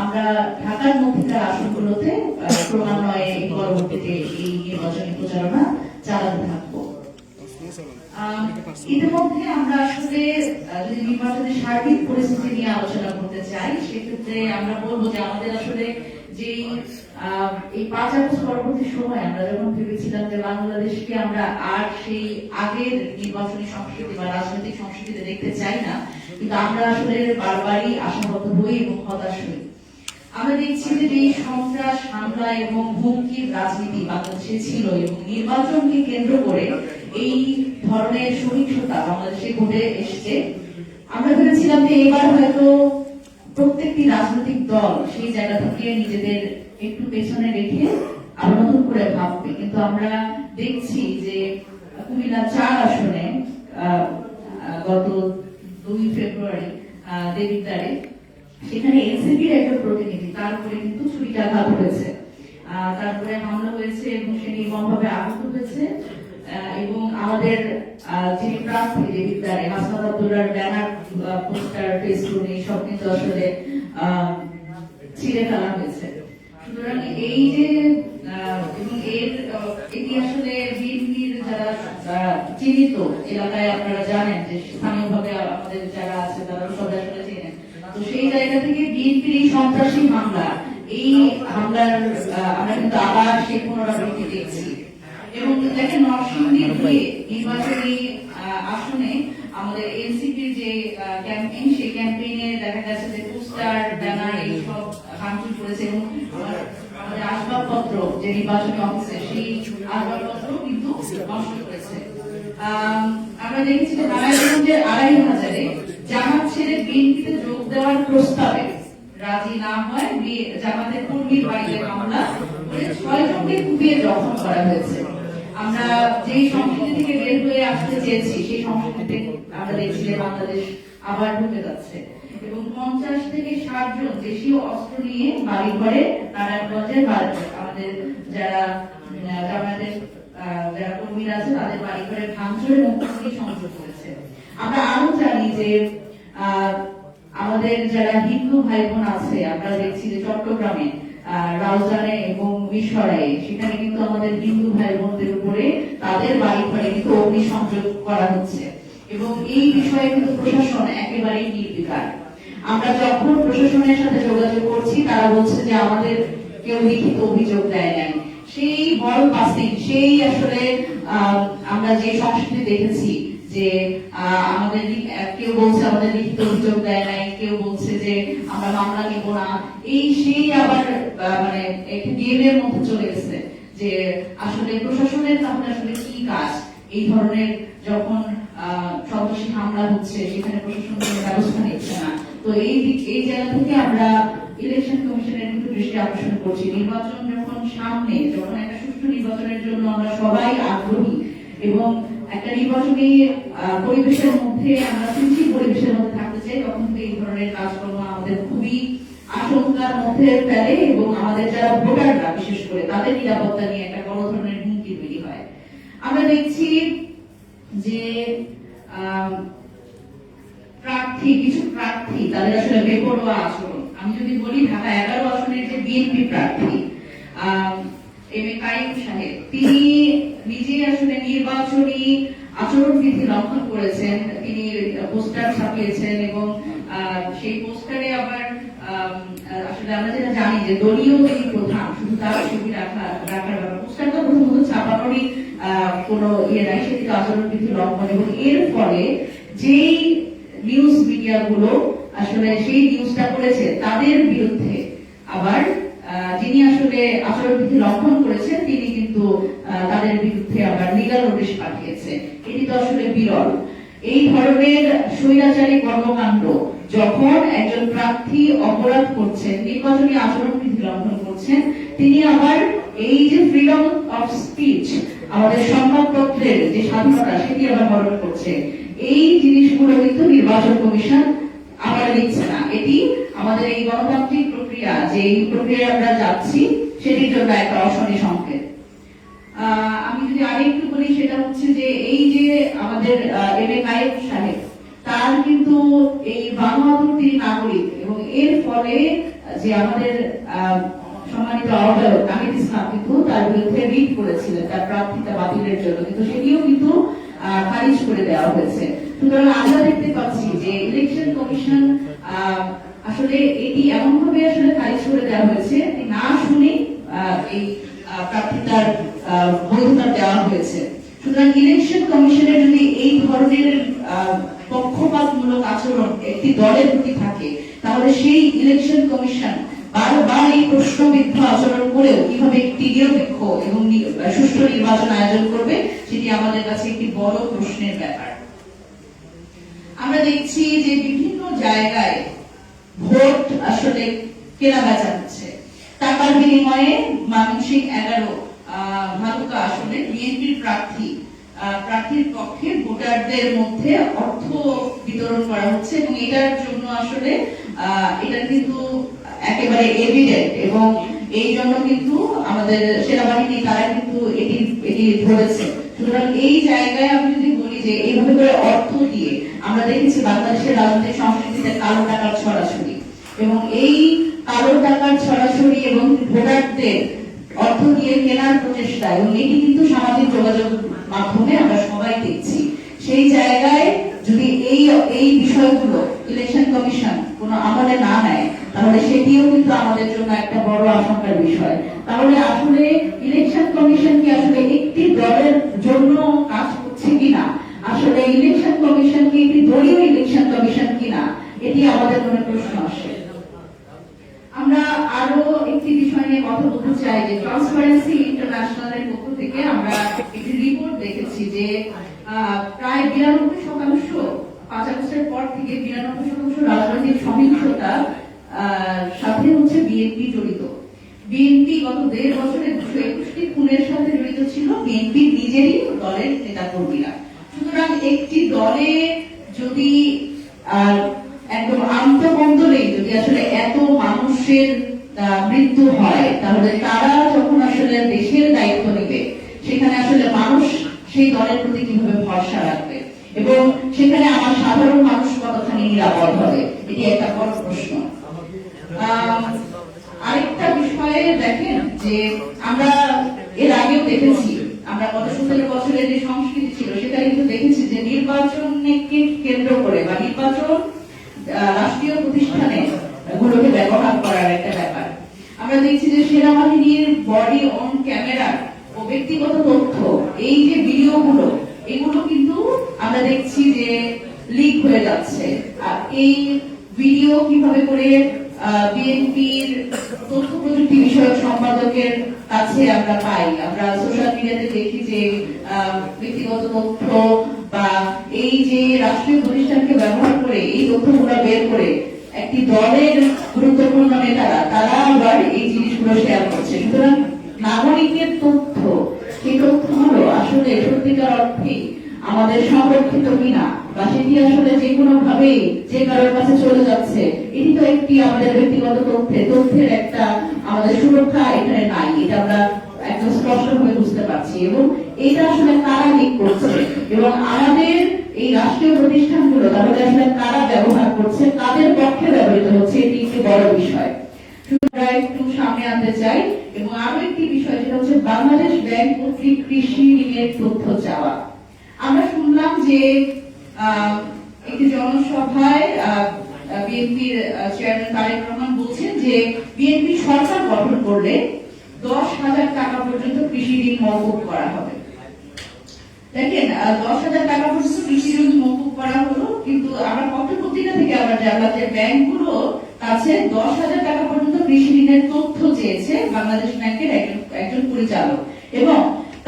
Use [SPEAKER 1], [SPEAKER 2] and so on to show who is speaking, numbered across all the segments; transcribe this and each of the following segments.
[SPEAKER 1] আমরা ঢাকার মধ্যেকার আসনগুলোতে ক্রমান্বয়ে পরবর্তীতে এই নির্বাচনী প্রচারণা চালাতে থাকব। ইতিমধ্যে আমরা আসলে যদি নির্বাচনের সার্বিক পরিস্থিতি নিয়ে আলোচনা করতে চাই, সেক্ষেত্রে আমরা বলব যে আমাদের আসলে যে এই পাঁচ আগস্ট পরবর্তী সময় আমরা যখন ভেবেছিলাম যে বাংলাদেশকে আমরা আর সেই আগের নির্বাচনী সংস্কৃতি বা রাজনৈতিক সংস্কৃতিতে দেখতে চাই না, কিন্তু আমরা আসলে বারবারই আশাহত হই এবং হতাশ হই। আমরা দেখছি যে এই সন্ত্রাস, হামলা এবং হুমকির রাজনীতি বাংলাদেশে ছিল এবং নির্বাচনকে কেন্দ্র করে এই ধরনের সহিংসতা বাংলাদেশে ঘটে এসছে। আমরা ভেবেছিলাম যে এবার হয়তো প্রত্যেকটি রাজনৈতিক দল সেই জায়গা থেকে নিজেদের একটু পেছনে রেখে আবার নতুন করে ভাববে। কিন্তু আমরা দেখছি যে কুমিল্লা চার আসনে গত দুই ফেব্রুয়ারি দেবিদ্বারে সেখানে এনসিপির একজন প্রতিনিধি তার উপরে কিন্তু ছুরিকাঘাত হয়েছে। তারপরে হামলা হয়েছে এবং সে নির্মমভাবে আহত হয়েছে। এবং আমাদের যিনি প্রার্থী যে বিদ্যারে হাসনাত আব্দুল্লার ব্যানার পোস্টার, ফেসবুক, এইসব কিন্তু আসলে ছিঁড়ে ফেলা হয়েছে। সুতরাং এই যে এবং এর এটি আসলে বিএনপির যারা চিহ্নিত এলাকায় আপনারা জানেন যে স্থানীয়ভাবে আমাদের যারা আছে তারা সবাই আসলে চেনেন তো সেই জায়গা থেকে বিএনপির এই সন্ত্রাসী হামলা এই হামলার আমরা কিন্তু আবার পুনরাবৃত্তি দেখছি। এবং দেখেন নরসিংদীর আসনে আমাদের যে ক্যাম্পেইন সেই ক্যাম্পেইনে দেখা গেছে যে পোস্টার ব্যানার এইসব ভাঙচুর করেছে এবং আমাদের আসবাবপত্র যে নির্বাচনী অফিসে সেই আসবাবপত্র কিন্তু নষ্ট করেছে। আম, আমরা দেখেছি যে নারায়ণগঞ্জের আড়াই হাজারে জামাত ছেড়ে বিএনপিতে যোগ দেওয়ার প্রস্তাবে রাজি না হয় জামাতের কর্মীর বাড়িতে করে ছয় জনকে কুপিয়ে জখম করা হয়েছে। আমরা যেই সংস্কৃতি থেকে বের হয়ে আসতে চেয়েছি সেই সংস্কৃতিতে আমরা দেখছি যে বাংলাদেশ আবার ঢুকে যাচ্ছে। এবং পঞ্চাশ থেকে ষাট জন দেশীয় অস্ত্র নিয়ে বাড়ি ঘরে নারায়ণগঞ্জের আমাদের যারা আহ, যারা কর্মীরা আছে তাদের বাড়ি ঘরে ভাঙচুর এবং সংযোগ করেছে আমরা আরও জানি যে আহ, আমাদের যারা হিন্দু ভাই বোন আছে, আমরা দেখছি যে চট্টগ্রামে রাউজানে এবং মিশরায় সেখানে কিন্তু আমাদের হিন্দু ভাই বোনদের উপরে তাদের বাড়ি ঘরে কিন্তু করা হচ্ছে। এবং এই বিষয়ে কিন্তু প্রশাসন একেবারেই নির্বিকার। আমরা যখন প্রশাসনের সাথে যোগাযোগ করছি, তারা বলছে যে আমাদের কেউ লিখিত অভিযোগ দেয় নাই। সেই বড় পাসিং সেই আসলে আমরা যে সংস্কৃতি দেখেছি যে আমাদের কেউ বলছে আমাদের লিখিত অভিযোগ দেয় নাই, কেউ বলছে যে আমরা মামলা নিব না। এই সেই আবার মানে গেমের মধ্যে চলে গেছে যে আসলে প্রশাসনের তাহলে আসলে কি কাজ? এই ধরনের যখন সন্ত্রাসী হামলা হচ্ছে, সেখানে প্রশাসন কোনো ব্যবস্থা নিচ্ছে না। তো এই এই জায়গা থেকে আমরা ইলেকশন কমিশনের কিন্তু দৃষ্টি আকর্ষণ করছি। নির্বাচন যখন সামনে, যখন একটা সুষ্ঠু নির্বাচনের জন্য আমরা সবাই আগ্রহী এবং একটা নির্বাচনী পরিবেশের মধ্যে, আমরা সৃষ্টি পরিবেশের মধ্যে থাকতে চাই, তখন এই ধরনের কাজকর্ম আমাদের খুবই আশঙ্কার মধ্যে ফেলে এবং আমাদের যারা ভোটাররা, বিশেষ করে তাদের নিরাপত্তা নিয়ে একটা বড় ধরনের হুমকি তৈরি হয়। আমরা দেখছি যে আহ, প্রার্থী কিছু প্রার্থী তাদের আসলে বেপরোয়া আচরণ আমি যদি বলি ঢাকা এগারো আসনের যে বিএনপি প্রার্থী আম, এম এ কাইম সাহেব তিনি নিজে আসলে নির্বাচনী আচরণ বিধি লঙ্ঘন করেছেন, তিনি পোস্টার ছাপিয়েছেন এবং সেই পোস্টারে আবার আসলে আমরা যেটা জানি যে দলীয় যিনি প্রধান, শুধু তার ছবি রাখা, রাখার ব্যাপার। ছাপানোরই ইয়ে নাই, সেটি আচরণ বিধি লঙ্ঘন। এবং এর ফলে যেই নিউজ মিডিয়া গুলো আসলে সেই নিউজটা করেছে, তাদের বিরুদ্ধে আবার যিনি আসলে আচরণবিধি লঙ্ঘন করেছেন, তিনি কিন্তু তাদের বিরুদ্ধে আবার লিগাল নোটিশ পাঠিয়েছে। এটি তো আসলে বিরল। এই ধরনের স্বৈরাচারী কর্মকাণ্ড যখন একজন প্রার্থী অপরাধ করছেন, নির্বাচনী আচরণ বিধি লঙ্ঘন করছেন, তিনি আবার এই যে ফ্রিডম অফ স্পিচ আমাদের সংবাদপত্রের যে স্বাধীনতা, সেটি আবার হরণ করছে। এই জিনিসগুলো কিন্তু নির্বাচন কমিশন আবার লিখছে না। এটি আমাদের এই গণতান্ত্রিক প্রক্রিয়া যে এই প্রক্রিয়ায় আমরা যাচ্ছি, সেটির জন্য একটা অশনি সংকেত। আমি যদি আরেকটু বলি, সেটা হচ্ছে যে এই যে আমাদের সাহেব, তার কিন্তু এই বাংলাদেশ তিনি নাগরিক এবং এর ফলে যে আমাদের সম্মানিত আহ্বায়ক ইসলাম কিন্তু তার বিরুদ্ধে রিট করেছিলেন, তার প্রার্থিতা বাতিলের জন্য, কিন্তু সেটিও কিন্তু খারিজ করে দেওয়া হয়েছে। সুতরাং আমরা দেখতে পাচ্ছি যে ইলেকশন কমিশন আসলে এটি এমন ভাবে আসলে খারিজ করে দেওয়া হয়েছে না শুনে এই প্রার্থিতার বৈধতা দেওয়া হয়েছে। সুতরাং ইলেকশন কমিশনের যদি এই ধরনের পক্ষপাতমূলক আচরণ একটি দলের প্রতি থাকে, তাহলে সেই ইলেকশন কমিশন বারবার এই প্রশ্নবিদ্ধ আচরণ করেও কীভাবে একটি নিরপেক্ষ এবং সুষ্ঠু নির্বাচন আয়োজন করবে, সেটি আমাদের কাছে একটি বড় প্রশ্নের ব্যাপার। আমরা দেখছি যে বিভিন্ন জায়গায় ভোট আসলে কেনা বেচা হচ্ছে। টাকার বিনিময়ে মানসিক এগারো ভালুকা আসলে বিএনপির প্রার্থী। প্রার্থীর পক্ষে ভোটারদের মধ্যে অর্থ বিতরণ করা হচ্ছে এবং এটার জন্য আসলে এটা কিন্তু একেবারে এভিডেন্ট এবং এই জন্য কিন্তু আমাদের সেনাবাহিনী, তারা কিন্তু এটি এটি ধরেছে। সুতরাং এই জায়গায় আমি যদি বলি যে এইভাবে করে অর্থ দিয়ে আমরা দেখেছি বাংলাদেশের রাজনৈতিক সংস্কৃতিতে কালো টাকার ছড়াছড়ি এবং এই কালো টাকার ছড়াছড়ি এবং ভোটারদের দিয়ে কেনার প্রচেষ্টা এবং এটি কিন্তু সামাজিক যোগাযোগ মাধ্যমে আমরা সবাই দেখছি। সেই জায়গায় যদি এই এই বিষয়গুলো ইলেকশন কমিশন কোনো আমলে না নেয়, তাহলে সেটিও কিন্তু আমাদের জন্য একটা বড় আশঙ্কার বিষয়। তাহলে আসলে ইলেকশন কমিশন কি আসলে একটি দলের জন্য কাজ করছে কিনা? আসলে ইলেকশন কমিশন কি একটি দলীয় ইলেকশন কমিশন কিনা? এটি আমাদের মনে প্রশ্ন আসে আরও একটি বিষয় নিয়ে কথা বলতে চাই, যে ট্রান্সপারেন্সি ইন্টারন্যাশনালের পক্ষ থেকে আমরা একটি রিপোর্ট দেখেছি যে প্রায় বিরানব্বই শতাংশ, পাঁচ আগস্টের পর থেকে বিরানব্বই শতাংশ রাজনৈতিক সহিংসতা সাথে হচ্ছে বিএনপি জড়িত। বিএনপি গত দেড় বছরে দুশো একুশটি খুনের সাথে জড়িত ছিল বিএনপি নিজেরই দলের নেতাকর্মীরা। সুতরাং একটি দলে যদি একদম আন্তঃকন্দলেই যদি আসলে এত মানুষের মৃত্যু হয়, তাহলে তারা যখন আসলে দেশের দায়িত্ব নেবে, সেখানে আসলে মানুষ সেই দলের প্রতি কীভাবে ভরসা রাখবে? এবং সেখানে আমার সাধারণ মানুষ কতখানি নিরাপদ হবে? এটি একটা বড় প্রশ্ন। আরেকটা বিষয়ে দেখেন যে আমরা এর আগেও দেখেছি, আমরা গত সতেরো বছরের যে সংস্কৃতি ছিল সেটা কিন্তু দেখেছি যে নির্বাচনকে কেন্দ্র করে বা নির্বাচন রাষ্ট্রীয় প্রতিষ্ঠানে গুলোকে ব্যবহার করার একটা আমরা দেখছি যে সেনাবাহিনীর বডি অন ক্যামেরা ও ব্যক্তিগত তথ্য, এই যে ভিডিওগুলো, এগুলো কিন্তু আমরা দেখছি যে লিক হয়ে যাচ্ছে। আর এই ভিডিও কীভাবে করে বিএনপির তথ্য প্রযুক্তি বিষয়ক সম্পাদকের কাছে আমরা পাই। আমরা সোশ্যাল মিডিয়াতে দেখি যে ব্যক্তিগত তথ্য বা এই যে রাষ্ট্রীয় প্রতিষ্ঠানকে ব্যবহার করে এই তথ্যগুলো বের করে একটি দলের গুরুত্বপূর্ণ নেতারা, তারা আবার এই জিনিসগুলো শেয়ার করছে। সুতরাং নাগরিকের তথ্য সেই তথ্যগুলো আসলে সত্যিকার অর্থে আমাদের সংরক্ষিত কিনা, বা সেটি আসলে যে কোনো ভাবে যে কারোর কাছে চলে যাচ্ছে, এটি তো একটি আমাদের ব্যক্তিগত তথ্যে, তথ্যের একটা আমাদের সুরক্ষা এখানে নাই। এটা আমরা একদম স্পষ্টভাবে বুঝতে পারছি। এবং এটা আসলে কারা লিক করছে? এবং আমাদের এই রাষ্ট্রীয় প্রতিষ্ঠানগুলো তাহলে আসলে কারা ব্যবহার করছে, কাদের পক্ষে ব্যবহৃত হচ্ছে, এটি একটি বড় বিষয়। একটু সামনে আনতে চাই, এবং আরও একটি বিষয় যেটা হচ্ছে বাংলাদেশ ব্যাংক কর্তৃক কৃষি ঋণের তথ্য চাওয়া। আমরা শুনলাম যে একটি জনসভায় বিএনপির চেয়ারম্যান তারেক রহমান বলছেন যে, বিএনপি সরকার গঠন করলে দশ হাজার টাকা পর্যন্ত কৃষি ঋণ মৌকুব করা হবে। দেখেন দশ হাজার টাকা পর্যন্ত কৃষি ঋণ মৌকুব করা হলো, কিন্তু আমরা পত্র পত্রিকা থেকে আমরা জানলাম যে ব্যাংকগুলো কাছে দশ হাজার টাকা পর্যন্ত কৃষি ঋণের তথ্য চেয়েছে বাংলাদেশ ব্যাংকের একজন একজন পরিচালক। এবং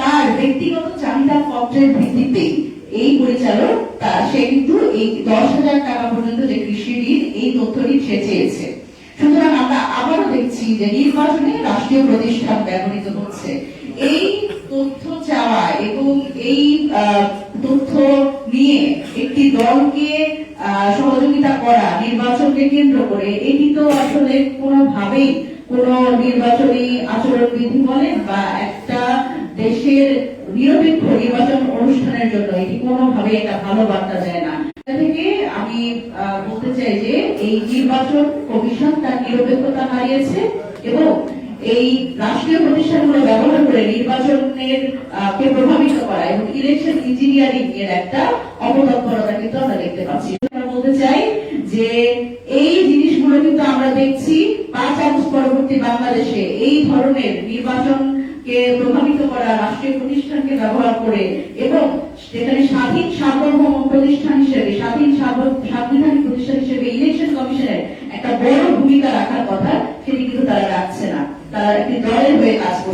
[SPEAKER 1] তার ব্যক্তিগত চাহিদা পত্রের ভিত্তিতে এই পরিচালক সে কিন্তু এই দশ হাজার টাকা পর্যন্ত যে কৃষি ঋণ, এই তথ্যটি সে চেয়েছে সুতরাং আমরা আবারও দেখছি নির্বাচনে রাষ্ট্রীয় প্রতিষ্ঠান ব্যবহৃত হচ্ছে। এই তথ্য চাওয়া এবং এই তথ্য নিয়ে একটি দলকে সহযোগিতা করা, নির্বাচনকে কেন্দ্র করে, এটি তো আসলে কোনোভাবেই কোন নির্বাচনী আচরণ বিধি বলেন বা একটা দেশের নিরপেক্ষ নির্বাচন অনুষ্ঠানের জন্য এটি কোনোভাবে একটা ভালো বার্তা দেয় না। থেকে আমি বলতে চাই যে এই নির্বাচন কমিশন তার নিরপেক্ষতা হারিয়েছে। এবং এই রাষ্ট্রীয় প্রতিষ্ঠানগুলো ব্যবহার করে নির্বাচনের কে প্রভাবিত করা এবং ইলেকশন ইঞ্জিনিয়ারিং এর একটা অপতৎপরতা কিন্তু আমরা দেখতে পাচ্ছি। বলতে চাই যে এই জিনিসগুলো কিন্তু আমরা দেখছি পাঁচ আগস্ট পরবর্তী বাংলাদেশে এই ধরনের নির্বাচনকে প্রভাবিত করা, রাষ্ট্রীয় প্রতিষ্ঠানকে ব্যবহার করে এবং যেখানে স্বাধীন সার্বভৌম প্রতিষ্ঠান হিসেবে, স্বাধীন সাংবিধানিক প্রতিষ্ঠান হিসেবে ইলেকশন কমিশনের একটা বড় ভূমিকা রাখার কথা দলের হয়ে